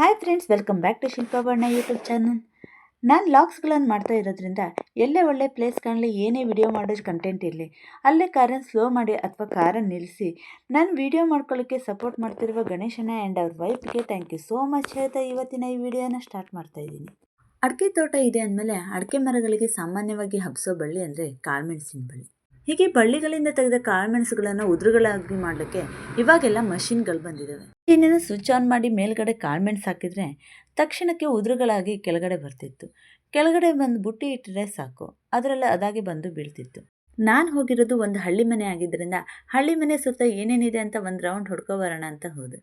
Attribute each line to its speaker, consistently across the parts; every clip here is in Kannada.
Speaker 1: Hi friends welcome back to Shilpabanna YouTube channel ನಾನು ಲಾಗ್ಸ್ಗಳನ್ನು ಮಾಡ್ತಾ ಇರೋದ್ರಿಂದ ಎಲ್ಲೇ ಒಳ್ಳೆ ಪ್ಲೇಸ್ ಕಾಣಲಿ, ಏನೇ ವಿಡಿಯೋ ಮಾಡೋದು ಕಂಟೆಂಟ್ ಇರಲಿ, ಅಲ್ಲೇ ಕಾರನ್ನು ಸ್ಲೋ ಮಾಡಿ ಅಥವಾ ಕಾರನ್ನು ನಿಲ್ಲಿಸಿ ನಾನು ವಿಡಿಯೋ ಮಾಡ್ಕೊಳ್ಳೋಕ್ಕೆ ಸಪೋರ್ಟ್ ಮಾಡ್ತಿರುವ ಗಣೇಶನ ಆ್ಯಂಡ್ ಅವ್ರ ವೈಫ್ಗೆ ಥ್ಯಾಂಕ್ ಯು ಸೋ ಮಚ್ ಹೇಳ್ತಾ ಇವತ್ತಿನ ಈ ವಿಡಿಯೋನ ಸ್ಟಾರ್ಟ್ ಮಾಡ್ತಾ ಇದ್ದೀನಿ. ಅಡಿಕೆ ತೋಟ ಇದೆ ಅಂದಮೇಲೆ ಅಡಿಕೆ ಮರಗಳಿಗೆ ಸಾಮಾನ್ಯವಾಗಿ ಹಬ್ಸೋ ಬಳ್ಳಿ ಅಂದರೆ ಕಾಳುಮೆಣಸಿನ ಬಳ್ಳಿ. ಹೀಗೆ ಬಳ್ಳಿಗಳಿಂದ ತೆಗೆದ ಕಾಳುಮೆಣಸುಗಳನ್ನು ಉದುರುಗಳಾಗಿ ಮಾಡಲಿಕ್ಕೆ ಇವಾಗೆಲ್ಲ ಮಷಿನ್ಗಳು ಬಂದಿದ್ದಾವೆ ಇನ್ನೇನು ಸ್ವಿಚ್ ಆನ್ ಮಾಡಿ ಮೇಲ್ಗಡೆ ಕಾಳ್ಮೆಣ್ಸು ಹಾಕಿದರೆ ತಕ್ಷಣಕ್ಕೆ ಉದುರುಗಳಾಗಿ ಕೆಳಗಡೆ ಬರ್ತಿತ್ತು. ಕೆಳಗಡೆ ಬಂದು ಬುಟ್ಟಿ ಇಟ್ಟರೆ ಸಾಕು. ಅದರಲ್ಲಿ ಅದಾಗಿ ಬಂದು ಬೀಳ್ತಿತ್ತು. ನಾನು ಹೋಗಿರೋದು ಒಂದು ಹಳ್ಳಿ ಮನೆ ಆಗಿದ್ದರಿಂದ ಹಳ್ಳಿ ಮನೆ ಸುತ್ತ ಏನೇನಿದೆ ಅಂತ ಒಂದು ರೌಂಡ್ ಹೊಡ್ಕೊ ಬರೋಣ ಅಂತ ಹೋದೆ.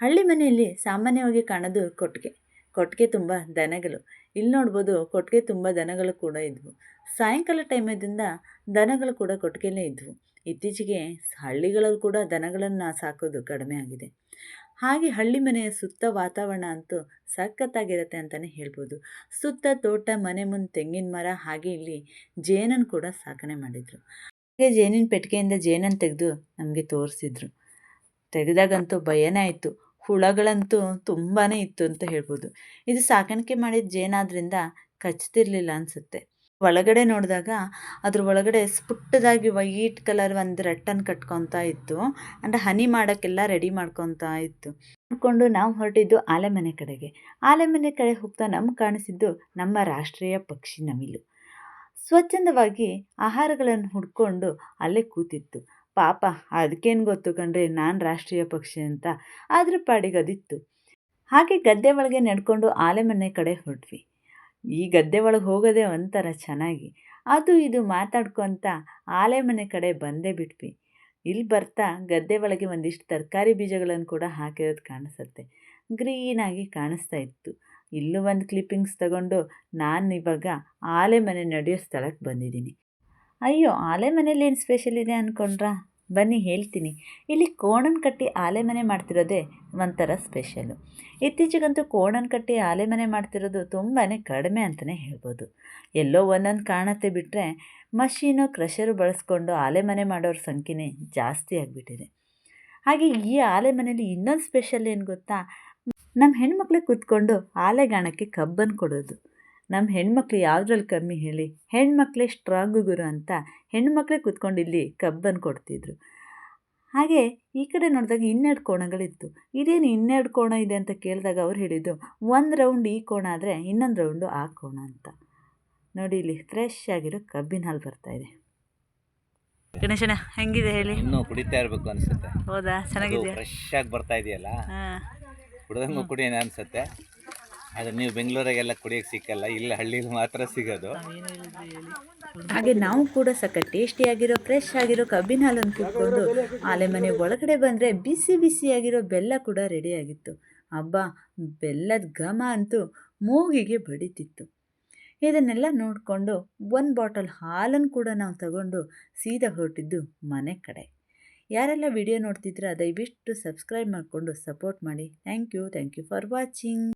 Speaker 1: ಹಳ್ಳಿ ಮನೆಯಲ್ಲಿ ಸಾಮಾನ್ಯವಾಗಿ ಕಾಣೋದು ಕೊಟ್ಟಿಗೆ. ಕೊಟ್ಟಿಗೆ ತುಂಬ ದನಗಳು. ಇಲ್ಲಿ ನೋಡ್ಬೋದು ಕೊಟ್ಟಿಗೆ ತುಂಬ ದನಗಳು ಕೂಡ ಇದ್ವು. ಸಾಯಂಕಾಲ ಟೈಮದಿಂದ ದನಗಳು ಕೂಡ ಕೊಟ್ಟಿಗೆಲೇ ಇದ್ವು. ಇತ್ತೀಚೆಗೆ ಹಳ್ಳಿಗಳಲ್ಲಿ ಕೂಡ ದನಗಳನ್ನು ಸಾಕೋದು ಕಡಿಮೆ ಆಗಿದೆ. ಹಾಗೆ ಹಳ್ಳಿ ಮನೆಯ ಸುತ್ತ ವಾತಾವರಣ ಅಂತೂ ಸಖತ್ತಾಗಿರುತ್ತೆ ಅಂತಲೇ ಹೇಳ್ಬೋದು. ಸುತ್ತ, ತೋಟ, ಮನೆ ಮುಂದೆ ತೆಂಗಿನ ಮರ, ಹಾಗೆ ಇಲ್ಲಿ ಜೇನನ್ನು ಕೂಡ ಸಾಕಣೆ ಮಾಡಿದರು. ಹಾಗೆ ಜೇನಿನ ಪೆಟ್ಟಿಗೆಯಿಂದ ಜೇನನ್ನು ತೆಗೆದು ನಮಗೆ ತೋರಿಸಿದ್ರು. ತೆಗೆದಾಗಂತೂ ಭಯನೇ ಆಯಿತು. ಹುಳಗಳಂತೂ ತುಂಬಾ ಇತ್ತು ಅಂತ ಹೇಳ್ಬೋದು. ಇದು ಸಾಕಾಣಿಕೆ ಮಾಡಿದ ಜೇನಾದ್ರಿಂದ ಕಚ್ತಿರ್ಲಿಲ್ಲ ಅನಿಸುತ್ತೆ. ಒಳಗಡೆ ನೋಡಿದಾಗ ಅದ್ರ ಒಳಗಡೆ ಸ್ಪುಟ್ಟದಾಗಿ ವೈಟ್ ಕಲರ್ ಒಂದು ರಟ್ಟನ್ನು ಕಟ್ಕೊತಾ ಇತ್ತು. ಅಂದರೆ ಹನಿ ಮಾಡೋಕ್ಕೆಲ್ಲ ರೆಡಿ ಮಾಡ್ಕೊತಾ ಇತ್ತು. ನೋಡಿಕೊಂಡು ನಾವು ಹೊರಟಿದ್ದು ಆಲೆಮನೆ ಕಡೆಗೆ. ಆಲೆಮನೆ ಕಡೆ ಹೋಗ್ತಾ ನಮ್ಗೆ ಕಾಣಿಸಿದ್ದು ನಮ್ಮ ರಾಷ್ಟ್ರೀಯ ಪಕ್ಷಿ ನವಿಲು. ಸ್ವಚ್ಛಂದವಾಗಿ ಆಹಾರಗಳನ್ನು ಹುಡ್ಕೊಂಡು ಅಲ್ಲೇ ಕೂತಿತ್ತು. ಪಾಪ ಅದಕ್ಕೇನು ಗೊತ್ತು ಕಣ್ರಿ, ನಾನು ರಾಷ್ಟ್ರೀಯ ಪಕ್ಷಿ ಅಂತ. ಅದ್ರ ಪಾಡಿಗೆ ಅದಿತ್ತು ಹಾಗೆ ಗದ್ದೆ ಒಳಗೆ ನಡ್ಕೊಂಡು ಆಲೆಮನೆ ಕಡೆ ಹೊರಟ್ವಿ. ಈ ಗದ್ದೆ ಒಳಗೆ ಹೋಗೋದೆ ಒಂಥರ ಚೆನ್ನಾಗಿ. ಅದು ಇದು ಮಾತಾಡ್ಕೊತ ಆಲೆಮನೆ ಕಡೆ ಬಂದೇ ಬಿಟ್ವಿ. ಇಲ್ಲಿ ಬರ್ತಾ ಗದ್ದೆ ಒಳಗೆ ಒಂದಿಷ್ಟು ತರಕಾರಿ ಬೀಜಗಳನ್ನು ಕೂಡ ಹಾಕಿರೋದು ಕಾಣಿಸುತ್ತೆ. ಗ್ರೀನಾಗಿ ಕಾಣಿಸ್ತಾ ಇತ್ತು. ಇಲ್ಲೂ ಒಂದು ಕ್ಲಿಪ್ಪಿಂಗ್ಸ್ ತಗೊಂಡು ನಾನು ಇವಾಗ ಆಲೆಮನೆ ನಡೆಯೋ ಸ್ಥಳಕ್ಕೆ ಬಂದಿದ್ದೀನಿ ಅಯ್ಯೋ ಆಲೆ ಮನೇಲಿ ಏನು ಸ್ಪೆಷಲ್ ಇದೆ ಅಂದ್ಕೊಂಡ್ರಾ ಬನ್ನಿ, ಹೇಳ್ತೀನಿ. ಇಲ್ಲಿ ಕೋಣನ ಕಟ್ಟಿ ಆಲೆ ಮನೆ ಮಾಡ್ತಿರೋದೇ ಒಂಥರ ಸ್ಪೆಷಲು ಇತ್ತೀಚೆಗಂತೂ ಕೋಣನ ಕಟ್ಟಿ ಆಲೆ ಮನೆ ಮಾಡ್ತಿರೋದು ತುಂಬಾ ಕಡಿಮೆ ಅಂತಲೇ ಹೇಳ್ಬೋದು. ಎಲ್ಲೋ ಒಂದೊಂದು ಕಾಣತ್ತೆ ಬಿಟ್ಟರೆ ಮಷೀನು, ಕ್ರಷರು ಬಳಸ್ಕೊಂಡು ಆಲೆ ಮನೆ ಮಾಡೋರ ಸಂಖ್ಯೆನೇ ಜಾಸ್ತಿ ಆಗಿಬಿಟ್ಟಿದೆ. ಹಾಗೆ ಈ ಆಲೆ ಮನೇಲಿ ಇನ್ನೊಂದು ಸ್ಪೆಷಲ್ ಏನು ಗೊತ್ತಾ? ನಮ್ಮ ಹೆಣ್ಮಕ್ಳಿಗೆ ಕೂತ್ಕೊಂಡು ಆಲೆಗಾಣಕ್ಕೆ ಕಬ್ಬನ್ನು ಕೊಡೋದು. ನಮ್ಮ ಹೆಣ್ಮಕ್ಳು ಯಾವುದ್ರಲ್ಲಿ ಕಮ್ಮಿ ಹೇಳಿ? ಹೆಣ್ಮಕ್ಳೇ ಸ್ಟ್ರಾಂಗ್ ಗುರು ಅಂತ ಹೆಣ್ಮಕ್ಳೇ ಕೂತ್ಕೊಂಡು ಇಲ್ಲಿ ಕಬ್ಬನ್ನು ಕೊಡ್ತಿದ್ರು. ಹಾಗೆ ಈ ಕಡೆ ನೋಡಿದಾಗ ಇನ್ನೆರಡು ಕೋಣಗಳಿತ್ತು. ಇದೇನು ಇನ್ನೆರಡು ಕೋಣ ಇದೆ ಅಂತ ಕೇಳಿದಾಗ ಅವ್ರು ಹೇಳಿದ್ದು ಒಂದು ರೌಂಡ್ ಈ ಕೋಣ ಆದರೆ ಇನ್ನೊಂದು ರೌಂಡು ಆ ಕೋಣ ಅಂತ. ನೋಡಿ ಇಲ್ಲಿ ಫ್ರೆಶ್ ಆಗಿರೋ ಕಬ್ಬಿನ ಹಾಲು ಬರ್ತಾ ಇದೆ. ಗಣೇಶನ ಹೆಂಗಿದೆ ಹೇಳಿ?
Speaker 2: ಇನ್ನೂ ಕುಡಿತಾ ಇರಬೇಕು ಅನ್ಸುತ್ತೆ.
Speaker 1: ಹೌದಾ? ಚೆನ್ನಾಗಿದೆ
Speaker 2: ಫ್ರೆಶ್ ಆಗಿ ಬರ್ತಾ ಇದೆಯಲ್ಲ?
Speaker 1: ಕುಡಿದಂಗೂ
Speaker 2: ಕುಡ್ದಂಗೂ ಕುಡಿಯೋಣ ಅನ್ಸುತ್ತೆ. ಆದರೆ ನೀವು ಬೆಂಗಳೂರಾಗೆಲ್ಲ ಕುಡಿಯೋಕೆ ಸಿಕ್ಕಲ್ಲ, ಇಲ್ಲ ಹಳ್ಳಿಲಿ ಮಾತ್ರ ಸಿಗೋದು.
Speaker 1: ಹಾಗೆ ನಾವು ಕೂಡ ಸಕ್ಕ ಟೇಸ್ಟಿಯಾಗಿರೋ ಫ್ರೆಶ್ ಆಗಿರೋ ಕಬ್ಬಿನ ಹಾಲನ್ನು ಕುಟ್ಕೊಂಡು ಆಲೆ ಮನೆ ಒಳಗಡೆ ಬಂದರೆ ಬಿಸಿ ಬಿಸಿಯಾಗಿರೋ ಬೆಲ್ಲ ಕೂಡ ರೆಡಿಯಾಗಿತ್ತು ಹಬ್ಬ ಬೆಲ್ಲದ ಘಮ ಅಂತೂ ಮೂಗಿಗೆ ಬಡಿತಿತ್ತು. ಇದನ್ನೆಲ್ಲ ನೋಡಿಕೊಂಡು ಒಂದು ಬಾಟಲ್ ಹಾಲನ್ನು ಕೂಡ ನಾವು ತಗೊಂಡು ಸೀದಾ ಹೊರಟಿದ್ದು ಮನೆ ಕಡೆ. ಯಾರೆಲ್ಲ ವಿಡಿಯೋ ನೋಡ್ತಿದ್ರೆ, ದಯವಿಟ್ಟು ಸಬ್ಸ್ಕ್ರೈಬ್ ಮಾಡಿಕೊಂಡು ಸಪೋರ್ಟ್ ಮಾಡಿ. Thank you thank you for watching